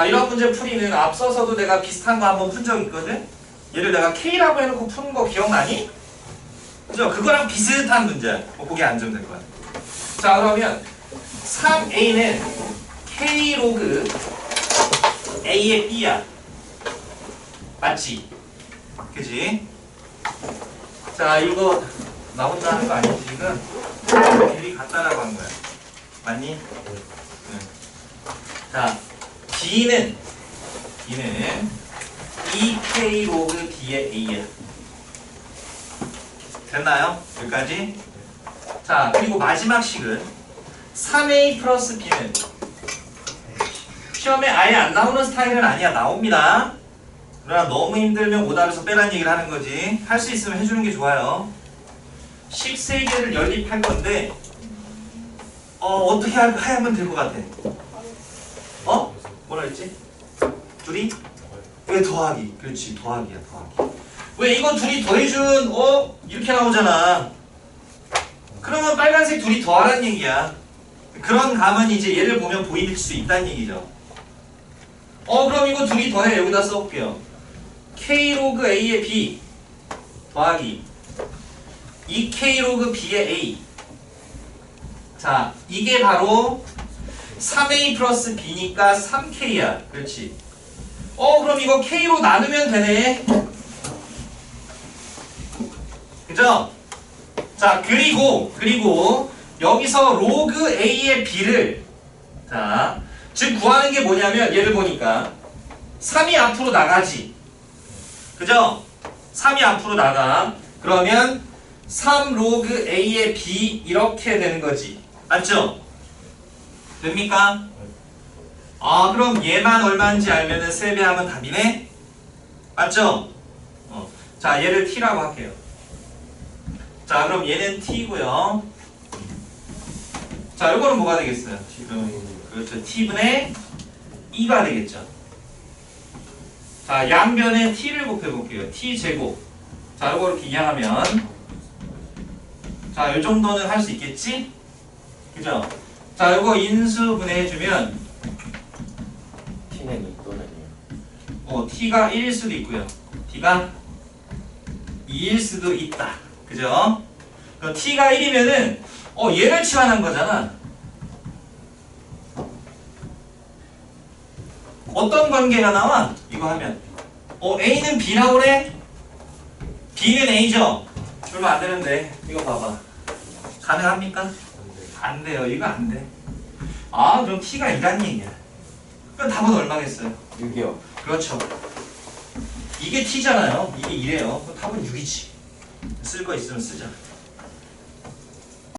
자, 이런 문제 풀이는 앞서서도 내가 비슷한 거 한번 푼 적 있거든? 얘를 내가 K라고 해놓고 푸는 거 기억나니? 그죠? 그거랑 비슷한 문제야. 뭐 거기 앉으면 될 거야. 자, 그러면 3A는 K 로그 A의 B야. 맞지? 그지? 자, 이거 나 혼자 하는 거 아니지, 지금? 미리 갖다라고 한 거야. 맞니? 응. 자, B는 B는 2K 로그 B의 A야. 됐나요? 여기까지? 자, 그리고 마지막 식은 3A 플러스 B는 시험에 아예 안 나오는 스타일은 아니야. 나옵니다. 그러나 너무 힘들면 오답에서 빼라는 얘기를 하는 거지. 할 수 있으면 해주는 게 좋아요. 식 3개를 연립할 건데 어, 어떻게 하- 하면 될 것 같아? 어? 뭐라 했지? 둘이? 왜 더하기? 그렇지 더하기야 더하기 왜 이거 둘이 더해준 어? 이렇게 나오잖아 그러면 빨간색 둘이 더하라는 얘기야 그런 감은 이제 얘를 보면 보일 수 있다는 얘기죠 어 그럼 이거 둘이 더해 여기다 써볼게요 K 로그 A의 B 더하기 2K 로그 B의 A 자 이게 바로 3A 플러스 B니까 3K야 그렇지 어 그럼 이거 K로 나누면 되네 그죠? 자 그리고 그리고 여기서 로그 A의 B를 자 지금 구하는 게 뭐냐면 얘를 보니까 3이 앞으로 나가지 그죠? 3이 앞으로 나가 그러면 3 로그 A의 B 이렇게 되는 거지 맞죠? 됩니까? 아 그럼 얘만 얼마인지 알면은 세배하면 답이네? 맞죠? 어. 자 얘를 t라고 할게요 자 그럼 얘는 t고요 자 요거는 뭐가 되겠어요? 지금 그렇죠 t분의 2가 되겠죠 자 양변에 t를 곱해 볼게요 t제곱 자 요거 이렇게 이항하면 자 요정도는 할 수 있겠지? 그죠? 자 요거 인수 분해 해주면 T는 2 또는 2 어, t가 1일 수도 있고요. t가 2일 수도 있다. 그죠? 그 t가 1이면은 어, 얘를 치환한 거잖아. 어떤 관계가 나와? 이거 하면. 어, a는 b라고 그래? b는 a죠? 그러면 안 되는데. 이거 봐봐. 가능합니까? 안 돼요. 이거 안 돼. 아, 그럼 t가 2란 얘기야. 그럼 답은 얼마겠어요? 6이요 그렇죠. 이게 t잖아요. 이게 2래요. 그럼 답은 6이지. 쓸 거 있으면 쓰자.